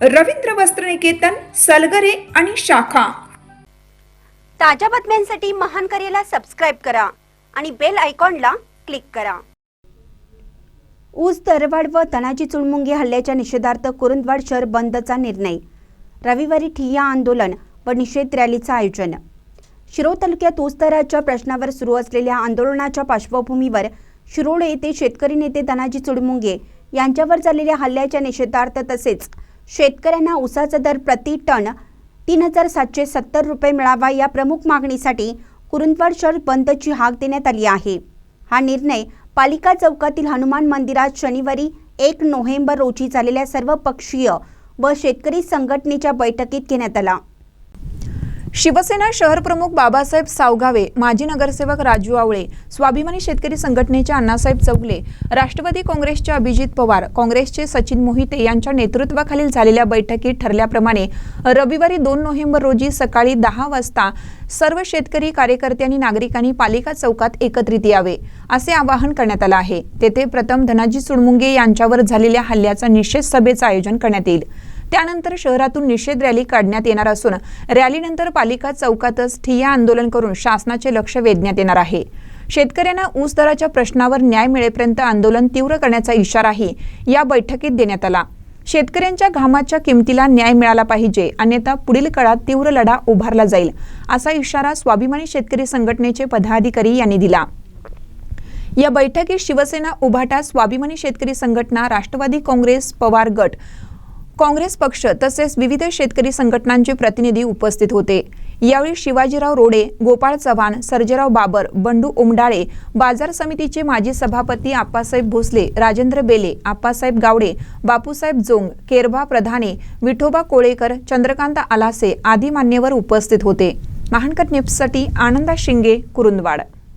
रवींद्र वस्त्रनिकेतन सलगरे आणि शाखा. ताज्या बातम्यांसाठी महान करेला सबस्क्राईब करा आणि बेल आयकॉनला क्लिक करा. ऊस दरवाढ व तणाची चुळमुंगी हल्ल्याच्या निषेधार्थ कुरुंदवाड शहर बंदचा निर्णय. रविवारी ठिय्या आंदोलन व निषेध रॅलीचं आयोजन. शिरोळ तालुक्यात ऊस दराच्या प्रश्नावर सुरू असलेल्या आंदोलनाच्या पार्श्वभूमीवर शिरोळ येथे शेतकरी नेते धनाजी चुडमुंगे यांच्यावर झालेल्या हल्ल्याच्या निषेधार्थ तसेच शेतकऱ्यांना ऊसाचा दर प्रति टन तीन हजार सातशे सत्तर रुपये मिळावा या प्रमुख मागणीसाठी कुरुंदवाड शहर बंदची हाक देण्यात आली आहे. हा निर्णय पालिका चौकातील हनुमान मंदिरात शनिवारी एक नोव्हेंबर रोजी झालेल्या सर्वपक्षीय व शेतकरी संघटनेच्या बैठकीत घेण्यात आला. शिवसेना शहर प्रमुख बाबासाहेब सावगावे माजी नगरसेवक राजू आवळे स्वाभिमानी शेतकरी संघटनेचे अण्णासाहेब चौगले राष्ट्रवादी काँग्रेसचे अभिजित पवार काँग्रेसचे सचिन मोहिते यांच्या नेतृत्वाखालील झालेल्या बैठकीत ठरल्याप्रमाणे रविवारी दोन नोव्हेंबर रोजी सकाळी दहा वाजता सर्व शेतकरी कार्यकर्त्यांनी नागरिकांनी पालिका चौकात एकत्रित यावे असे आवाहन करण्यात आलं आहे. तेथे प्रथम धनाजी सुडमुंगे यांच्यावर झालेल्या हल्ल्याचा निषेध सभेचं आयोजन करण्यात येईल. त्यानंतर शहरातून निषेध रॅली काढण्यात येणार असून रॅलीनंतर पालिका चौकातच ठिय्या आंदोलन करून शासनाचे लक्ष वेधण्यात येणार आहे. शेतकऱ्यांना ऊस दराच्या प्रश्नावर न्याय मिळेपर्यंत आंदोलन तीव्र करण्याचा इशाराही या बैठकीत देण्यात आला. शेतकऱ्यांच्या घामाच्या किमतीला न्याय मिळाला पाहिजे अन्यथा पुढील काळात तीव्र लढा उभारला जाईल असा इशारा स्वाभिमानी शेतकरी संघटनेचे पदाधिकारी यांनी दिला. या बैठकीत शिवसेना उभाटा स्वाभिमानी शेतकरी संघटना राष्ट्रवादी काँग्रेस पवार गट काँग्रेस पक्ष तसेच विविध शेतकरी संघटनांचे प्रतिनिधी उपस्थित होते. यावेळी शिवाजीराव रोडे गोपाळ चव्हाण सर्जेराव बाबर बंडू उमडाळे बाजार समितीचे माजी सभापती आप्पासाहेब भोसले राजेंद्र बेले आप्पासाहेब गावडे बापूसाहेब जोंग केरभा प्रधाने विठोबा कोळेकर चंद्रकांत आलासे आदी मान्यवर उपस्थित होते. महानकर न्यूजसाठी आनंदा शिंगे कुरुंदवाड.